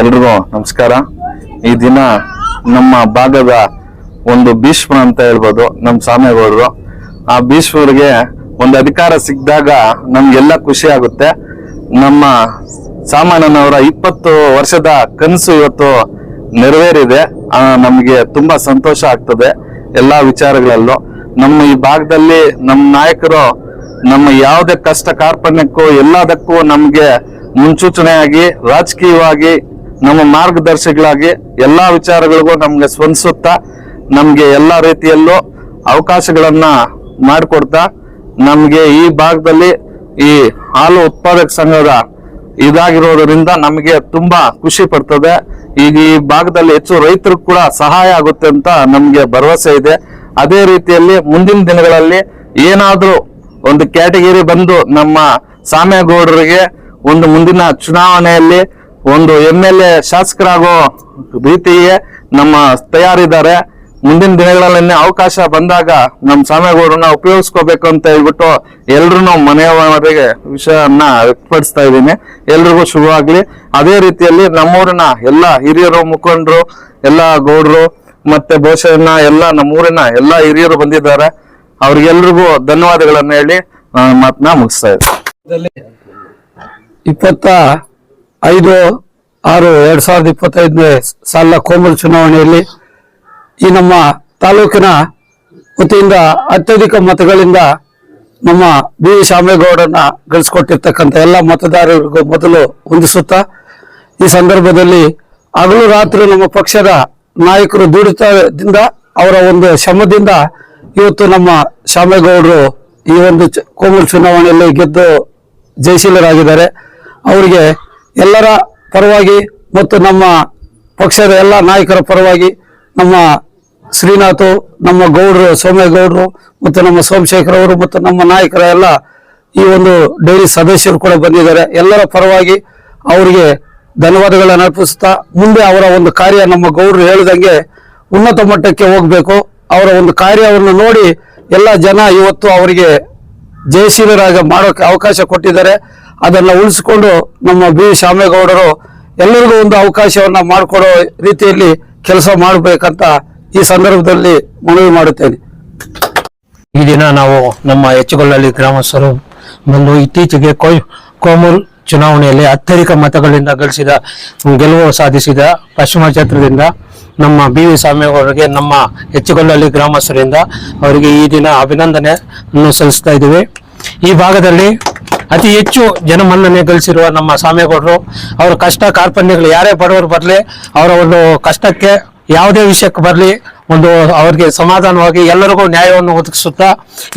ಎಲ್ರಿಗೂ ನಮಸ್ಕಾರ. ಈ ದಿನ ನಮ್ಮ ಭಾಗದ ಒಂದು ಭೀಷ್ಮ ಅಂತ ಹೇಳ್ಬೋದು, ನಮ್ಮ ಸ್ವಾಮಿಗೌಡರು. ಆ ಭೀಷ್ಮರಿಗೆ ಒಂದು ಅಧಿಕಾರ ಸಿಕ್ಕಿದಾಗ ನಮ್ಗೆಲ್ಲ ಖುಷಿ ಆಗುತ್ತೆ. ನಮ್ಮ ಸಾಮಾನ್ಯನವರ ಇಪ್ಪತ್ತು ವರ್ಷದ ಕನಸು ಇವತ್ತು ನೆರವೇರಿದೆ. ನಮಗೆ ನಮ್ಗೆ ತುಂಬಾ ಸಂತೋಷ ಆಗ್ತದೆ ಎಲ್ಲಾ ವಿಚಾರಗಳಲ್ಲೂ. ನಮ್ಮ ಈ ಭಾಗದಲ್ಲಿ ನಮ್ಮ ನಾಯಕರು ನಮ್ಮ ಯಾವುದೇ ಕಷ್ಟ ಕಾರ್ಪಣ್ಯಕ್ಕೂ ಎಲ್ಲದಕ್ಕೂ ನಮ್ಗೆ ಮುನ್ಸೂಚನೆಯಾಗಿ, ರಾಜಕೀಯವಾಗಿ ನಮ್ಮ ಮಾರ್ಗದರ್ಶಿಗಳಾಗಿ ಎಲ್ಲಾ ವಿಚಾರಗಳಿಗೂ ನಮ್ಗೆ ಸ್ಪಂದಿಸುತ್ತಾ ನಮ್ಗೆ ಎಲ್ಲಾ ರೀತಿಯಲ್ಲೂ ಅವಕಾಶಗಳನ್ನ ಮಾಡಿಕೊಡ್ತಾ ನಮ್ಗೆ ಈ ಭಾಗದಲ್ಲಿ ಈ ಹಾಲು ಉತ್ಪಾದಕ ಸಂಘದ ಇದಾಗಿರೋದ್ರಿಂದ ನಮಗೆ ತುಂಬಾ ಖುಷಿ ಪಡ್ತದೆ. ಈಗ ಈ ಭಾಗದಲ್ಲಿ ಹೆಚ್ಚು ರೈತರು ಕೂಡ ಸಹಾಯ ಆಗುತ್ತೆ ಅಂತ ನಮ್ಗೆ ಭರವಸೆ ಇದೆ. ಅದೇ ರೀತಿಯಲ್ಲಿ ಮುಂದಿನ ದಿನಗಳಲ್ಲಿ ಏನಾದ್ರೂ ಒಂದು ಕ್ಯಾಟಗಿರಿ ಬಂದು ನಮ್ಮ ಸಾಮೇಗೌಡರಿಗೆ ಒಂದು ಮುಂದಿನ ಚುನಾವಣೆಯಲ್ಲಿ ಒಂದು ಎಂ ಎಲ್ ಎ ಶಾಸಕರಾಗೋ ರೀತಿಯೇ ನಮ್ಮ ತಯಾರಿದ್ದಾರೆ. ಮುಂದಿನ ದಿನಗಳಲ್ಲಿ ಅವಕಾಶ ಬಂದಾಗ ನಮ್ಮ ಸ್ವಾಮಿಗೌಡರನ್ನ ಉಪಯೋಗಿಸ್ಕೋಬೇಕು ಅಂತ ಹೇಳ್ಬಿಟ್ಟು ಎಲ್ರು ಮನೆಯವರಿಗೆ ವಿಷಯನ್ನ ವ್ಯಕ್ತಪಡಿಸ್ತಾ ಇದ್ದೀನಿ. ಎಲ್ರಿಗೂ ಶುಭವಾಗ್ಲಿ. ಅದೇ ರೀತಿಯಲ್ಲಿ ನಮ್ಮೂರಿನ ಎಲ್ಲ ಹಿರಿಯರು, ಮುಖಂಡರು, ಎಲ್ಲ ಗೌಡ್ರು ಮತ್ತೆ ಬಹುಶಃ ಎಲ್ಲ ನಮ್ಮೂರಿನ ಎಲ್ಲ ಹಿರಿಯರು ಬಂದಿದ್ದಾರೆ. ಅವ್ರಿಗೆಲ್ರಿಗೂ ಧನ್ಯವಾದಗಳನ್ನ ಹೇಳಿ ನಾನು ಮಾತನ್ನ ಮುಗಿಸ್ತಾ ಇದ್ದೀನಿ. ಇಪ್ಪತ್ತ ಐದು, ಆರು, ಎರಡ್ ಸಾವಿರದ ಇಪ್ಪತ್ತೈದನೇ ಸಾಲಿನ ಕೋಮಲ್ ಚುನಾವಣೆಯಲ್ಲಿ ಈ ನಮ್ಮ ತಾಲೂಕಿನ ವತಿಯಿಂದ ಅತ್ಯಧಿಕ ಮತಗಳಿಂದ ನಮ್ಮ ಬಿ ವಿ ಶಾಮೇಗೌಡರನ್ನ ಗಳಿಸ್ಕೊಟ್ಟಿರ್ತಕ್ಕಂಥ ಎಲ್ಲ ಮತದಾರರಿಗೂ ಮೊದಲು ಹೊಂದಿಸುತ್ತಾ ಈ ಸಂದರ್ಭದಲ್ಲಿ ಹಗಲು ರಾತ್ರಿ ನಮ್ಮ ಪಕ್ಷದ ನಾಯಕರು ದುಡಿತದಿಂದ ಅವರ ಒಂದು ಶ್ರಮದಿಂದ ಇವತ್ತು ನಮ್ಮ ಶಾಮೇಗೌಡರು ಈ ಒಂದು ಕೋಮಲ್ ಚುನಾವಣೆಯಲ್ಲಿ ಗೆದ್ದು ಜಯಶೀಲರಾಗಿದ್ದಾರೆ. ಅವರಿಗೆ ಎಲ್ಲರ ಪರವಾಗಿ ಮತ್ತು ನಮ್ಮ ಪಕ್ಷದ ಎಲ್ಲ ನಾಯಕರ ಪರವಾಗಿ ನಮ್ಮ ಶ್ರೀನಾಥ್, ನಮ್ಮ ಗೌಡ್ರು, ಸೋಮೇಗೌಡರು ಮತ್ತು ನಮ್ಮ ಸೋಮಶೇಖರ್ ಅವರು ಮತ್ತು ನಮ್ಮ ನಾಯಕರ ಎಲ್ಲ ಈ ಒಂದು ಡೈಲಿ ಸದಸ್ಯರು ಕೂಡ ಬಂದಿದ್ದಾರೆ. ಎಲ್ಲರ ಪರವಾಗಿ ಅವರಿಗೆ ಧನ್ಯವಾದಗಳನ್ನು ಅರ್ಪಿಸುತ್ತಾ ಮುಂದೆ ಅವರ ಒಂದು ಕಾರ್ಯ ನಮ್ಮ ಗೌಡ್ರು ಹೇಳಿದಂಗೆ ಉನ್ನತ ಮಟ್ಟಕ್ಕೆ ಹೋಗಬೇಕು. ಅವರ ಒಂದು ಕಾರ್ಯವನ್ನು ನೋಡಿ ಎಲ್ಲ ಜನ ಇವತ್ತು ಅವರಿಗೆ ಜಯಶೀಲರಾಗ ಮಾಡೋಕೆ ಅವಕಾಶ ಕೊಟ್ಟಿದ್ದಾರೆ. ಅದನ್ನ ಉಳಿಸಿಕೊಂಡು ನಮ್ಮ ಬಿ ಶಾಮೇಗೌಡರು ಎಲ್ಲರಿಗೂ ಒಂದು ಅವಕಾಶವನ್ನ ಮಾಡಿಕೊಡೋ ರೀತಿಯಲ್ಲಿ ಕೆಲಸ ಮಾಡಬೇಕಂತ ಈ ಸಂದರ್ಭದಲ್ಲಿ ಮನವಿ ಮಾಡುತ್ತೇನೆ. ಈ ದಿನ ನಾವು ನಮ್ಮ ಹೆಚ್ಚುಗೊಳ್ಳಲಿ ಗ್ರಾಮಸ್ಥರು ಬಂದು ಇತ್ತೀಚೆಗೆ ಕೋ, ಕೋಮೂಲ್ ಚುನಾವಣೆಯಲ್ಲಿ ಅತ್ಯಧಿಕ ಮತಗಳಿಂದ ಗಳಿಸಿದ, ಗೆಲುವು ಸಾಧಿಸಿದ ಪಶ್ಚಿಮ ಕ್ಷೇತ್ರದಿಂದ ನಮ್ಮ ಬಿ ವಿ ಸ್ವಾಮಿಯವರಿಗೆ ನಮ್ಮ ಹೆಚ್ಚುಗೊಳ್ಳಲಿ ಗ್ರಾಮಸ್ಥರಿಂದ ಅವರಿಗೆ ಈ ದಿನ ಅಭಿನಂದನೆಯನ್ನು ಸಲ್ಲಿಸ್ತಾ ಇದ್ದೀವಿ. ಈ ಭಾಗದಲ್ಲಿ ಅತಿ ಹೆಚ್ಚು ಜನಮನ್ನಣೆ ಗಳಿಸಿರುವ ನಮ್ಮ ಸ್ವಾಮಿಗೌಡರು ಅವರ ಕಷ್ಟ ಕಾರ್ಪಣ್ಯಗಳು ಯಾರೇ ಬಡವರು ಬರಲಿ, ಅವರ ಒಂದು ಕಷ್ಟಕ್ಕೆ ಯಾವುದೇ ವಿಷಯಕ್ಕೆ ಬರಲಿ, ಒಂದು ಅವರಿಗೆ ಸಮಾಧಾನವಾಗಿ ಎಲ್ಲರಿಗೂ ನ್ಯಾಯವನ್ನು ಒದಗಿಸುತ್ತಾ,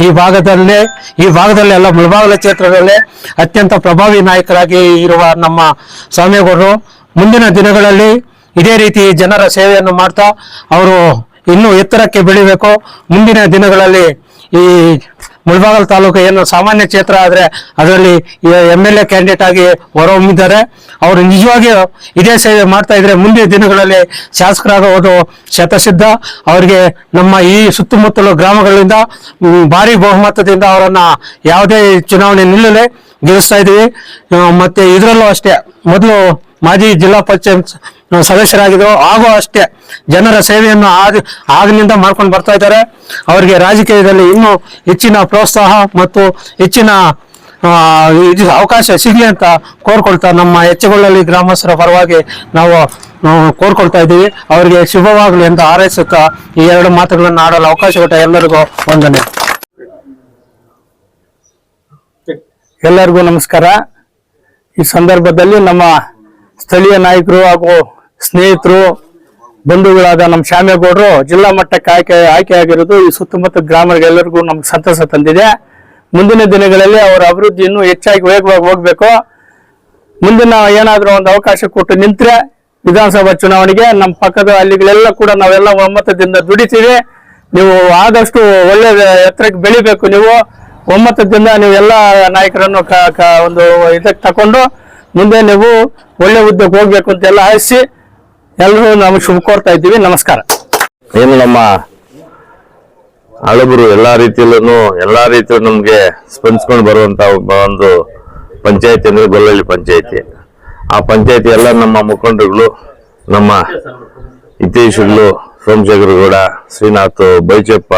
ಈ ಭಾಗದಲ್ಲೇ, ಈ ಭಾಗದಲ್ಲಿ ಎಲ್ಲ ಮುಳಬಾಗಲ ಕ್ಷೇತ್ರದಲ್ಲೇ ಅತ್ಯಂತ ಪ್ರಭಾವಿ ನಾಯಕರಾಗಿ ಇರುವ ನಮ್ಮ ಸ್ವಾಮಿಗೌಡರು ಮುಂದಿನ ದಿನಗಳಲ್ಲಿ ಇದೇ ರೀತಿ ಜನರ ಸೇವೆಯನ್ನು ಮಾಡ್ತಾ, ಅವರು ಇನ್ನೂ ಎತ್ತರಕ್ಕೆ ಬೆಳಿಬೇಕು. ಮುಂದಿನ ದಿನಗಳಲ್ಲಿ ಈ ಮುಳಬಾಗಲ್ ತಾಲೂಕು ಏನು ಸಾಮಾನ್ಯ ಕ್ಷೇತ್ರ ಆದರೆ ಅದರಲ್ಲಿ ಎಂ ಎಲ್ ಎ ಕ್ಯಾಂಡಿಡೇಟ್ ಆಗಿ ಹೊರಹೊಮ್ಮಿದ್ದಾರೆ. ಅವರು ನಿಜವಾಗಿಯೂ ಇದೇ ಸೇವೆ ಮಾಡ್ತಾ ಇದ್ರೆ ಮುಂದಿನ ದಿನಗಳಲ್ಲಿ ಶಾಸಕರಾಗುವುದು ಶತಸಿದ್ಧ. ಅವರಿಗೆ ನಮ್ಮ ಈ ಸುತ್ತಮುತ್ತಲು ಗ್ರಾಮಗಳಿಂದ ಭಾರಿ ಬಹುಮತದಿಂದ ಅವರನ್ನು ಯಾವುದೇ ಚುನಾವಣೆ ನಿಲ್ಲಲೆ ಗೆಲ್ಲಿಸ್ತಾ ಇದ್ದೀವಿ. ಮತ್ತೆ ಇದರಲ್ಲೂ ಅಷ್ಟೇ. ಮೊದಲು ಮಾಜಿ ಜಿಲ್ಲಾ ಪಂಚಾಯತ್ ಸದಸ್ಯರಾಗಿದ್ರು ಹಾಗೂ ಅಷ್ಟೇ ಜನರ ಸೇವೆಯನ್ನು ಆಗ, ಆಗಿನಿಂದ ಮಾಡ್ಕೊಂಡು ಬರ್ತಾ ಇದ್ದಾರೆ. ಅವರಿಗೆ ರಾಜಕೀಯದಲ್ಲಿ ಇನ್ನೂ ಹೆಚ್ಚಿನ ಪ್ರೋತ್ಸಾಹ ಮತ್ತು ಹೆಚ್ಚಿನ ಇದು ಅವಕಾಶ ಸಿಗಲಿ ಅಂತ ಕೋರ್ಕೊಳ್ತಾ ನಮ್ಮ ಹೆಚ್ಚುಗಳಲ್ಲಿ ಗ್ರಾಮಸ್ಥರ ಪರವಾಗಿ ನಾವು ಕೋರ್ಕೊಳ್ತಾ ಇದ್ದೀವಿ. ಅವರಿಗೆ ಶುಭವಾಗಲಿ ಅಂತ ಹಾರೈಸುತ್ತಾ ಈ ಎರಡು ಮಾತುಗಳನ್ನು ಆಡಲು ಅವಕಾಶ ಕೊಟ್ಟ ಎಲ್ಲರಿಗೂ ವಂದನೆ. ಎಲ್ಲರಿಗೂ ನಮಸ್ಕಾರ. ಈ ಸಂದರ್ಭದಲ್ಲಿ ನಮ್ಮ ಸ್ಥಳೀಯ ನಾಯಕರು ಹಾಗೂ ಸ್ನೇಹಿತರು, ಬಂಧುಗಳಾದ ನಮ್ಮ ಶ್ಯಾಮೇಗೌಡರು, ಜಿಲ್ಲಾ ಮಟ್ಟಕ್ಕೆ ಆಯ್ಕೆ, ಆಯ್ಕೆಯಾಗಿರೋದು ಈ ಸುತ್ತಮುತ್ತ ಗ್ರಾಮಗಳೆಲ್ಲರಿಗೂ ನಮ್ಗೆ ಸಂತಸ ತಂದಿದೆ. ಮುಂದಿನ ದಿನಗಳಲ್ಲಿ ಅವರ ಅಭಿವೃದ್ಧಿಯನ್ನು ಹೆಚ್ಚಾಗಿ ವೇಗವಾಗಿ ಹೋಗ್ಬೇಕು. ಮುಂದಿನ ಏನಾದರೂ ಒಂದು ಅವಕಾಶ ಕೊಟ್ಟು ನಿಂತರೆ ವಿಧಾನಸಭಾ ಚುನಾವಣೆಗೆ ನಮ್ಮ ಪಕ್ಕದ ಹಳ್ಳಿಗಳೆಲ್ಲ ಕೂಡ ನಾವೆಲ್ಲ ಒಮ್ಮತದಿಂದ ದುಡಿತೀವಿ. ನೀವು ಆದಷ್ಟು ಒಳ್ಳೆ ಎತ್ತರಕ್ಕೆ ಬೆಳಿಬೇಕು ನೀವು. ಒಮ್ಮತದಿಂದ ನೀವು ಎಲ್ಲ ನಾಯಕರನ್ನು ಒಂದು ಇದಕ್ಕೆ ತಕೊಂಡು ಮುಂದೆ ನೀವು ಒಳ್ಳೆ ಹುದ್ದೆಗೆ ಹೋಗ್ಬೇಕು ಅಂತೆಲ್ಲ ಆಶಿಸಿ ಎಲ್ಲರೂ ನಮಗೆ ಶುಭ ಕೋರ್ತಾ ಇದ್ದೀವಿ. ನಮಸ್ಕಾರ. ಏನು ನಮ್ಮ ಹಳಬರು ಎಲ್ಲಾ ರೀತಿಯಲ್ಲೂ ಎಲ್ಲಾ ರೀತಿಯಲ್ಲೂ ನಮಗೆ ಸ್ಪಂದಿಸ್ಕೊಂಡು ಬರುವಂತ ಒಂದು ಪಂಚಾಯತಿ ಅಂದ್ರೆ ಗೊಲ್ಲಳ್ಳಿ ಪಂಚಾಯತಿ. ಆ ಪಂಚಾಯತಿ ಎಲ್ಲ ನಮ್ಮ ಮುಖಂಡರುಗಳು, ನಮ್ಮ ಹಿತೇಶ್ಗಳು ಸೋಮಶೇಖರಗೌಡ ಶ್ರೀನಾಥ್, ಬೈಚಪ್ಪ,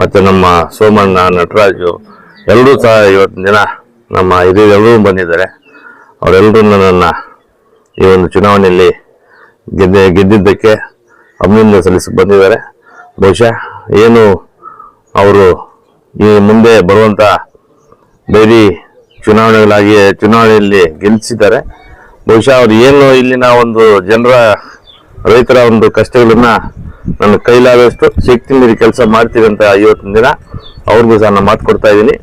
ಮತ್ತೆ ನಮ್ಮ ಸೋಮಣ್ಣ, ನಟರಾಜು ಎಲ್ಲರೂ ಸಹ ಇವತ್ತಿನ ದಿನ ನಮ್ಮ ಹಿರಿಯರೆಲ್ಲರೂ ಬಂದಿದ್ದಾರೆ. ಅವರೆಲ್ಲರೂ ನನ್ನನ್ನು ಈ ಒಂದು ಚುನಾವಣೆಯಲ್ಲಿ ಗೆದ್ದೆ ಗೆದ್ದಿದ್ದಕ್ಕೆ ಅಭಿನಂದನೆ ಸಲ್ಲಿಸಿ ಬಂದಿದ್ದಾರೆ. ಬಹುಶಃ ಏನು ಅವರು ಈ ಮುಂದೆ ಬರುವಂತ ಬೇರೆ ಚುನಾವಣೆಗಳಾಗಿ ಚುನಾವಣೆಯಲ್ಲಿ ಗೆಲ್ಲಿಸಿದ್ದಾರೆ ಬಹುಶಃ ಅವರು ಏನು ಇಲ್ಲಿನ ಒಂದು ಜನರ ರೈತರ ಒಂದು ಕಷ್ಟಗಳನ್ನ ನನ್ನ ಕೈಲಾದಷ್ಟು ಶಕ್ತಿ ಮೀರಿ ಕೆಲಸ ಮಾಡ್ತೀವಿ ಅಂತ ಇವತ್ತಿನ ದಿನ ಅವ್ರಿಗೂ ಸಹ ನಾನು ಮಾತು ಕೊಡ್ತಾ ಇದ್ದೀನಿ.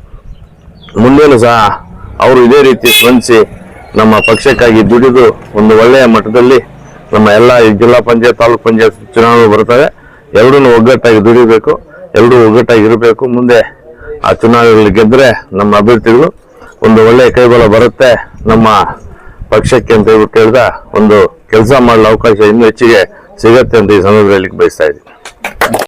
ಮುಂದೇನು ಸಹ ಅವರು ಇದೇ ರೀತಿ ಸ್ಪಂದಿಸಿ ನಮ್ಮ ಪಕ್ಷಕ್ಕಾಗಿ ದುಡಿದು ಒಂದು ಒಳ್ಳೆಯ ಮಟ್ಟದಲ್ಲಿ ನಮ್ಮ ಎಲ್ಲ ಈ ಜಿಲ್ಲಾ ಪಂಚಾಯತ್, ತಾಲೂಕ್ ಪಂಚಾಯತ್ ಚುನಾವಣೆ ಬರ್ತವೆ. ಎರಡೂ ಒಗ್ಗಟ್ಟಾಗಿ ದುಡಿಬೇಕು. ಎಲ್ಲರೂ ಒಗ್ಗಟ್ಟಾಗಿ ಇರಬೇಕು. ಮುಂದೆ ಆ ಚುನಾವಣೆಗಳಲ್ಲಿ ಗೆದ್ದರೆ ನಮ್ಮ ಅಭ್ಯರ್ಥಿಗಳು ಒಂದು ಒಳ್ಳೆಯ ಕೈಬಲ ಬರುತ್ತೆ. ನಮ್ಮ ಪಕ್ಷಕ್ಕೆ ಅಂತ ಹೇಳ್ಬಿಟ್ಟು ಹೇಳಿದ ಒಂದು ಕೆಲಸ ಮಾಡಲು ಅವಕಾಶ ಇನ್ನೂ ಹೆಚ್ಚಿಗೆ ಸಿಗತ್ತೆ ಅಂತ ಈ ಸಂದರ್ಭದಲ್ಲಿ ಬಯಸ್ತಾ ಇದ್ದೀನಿ.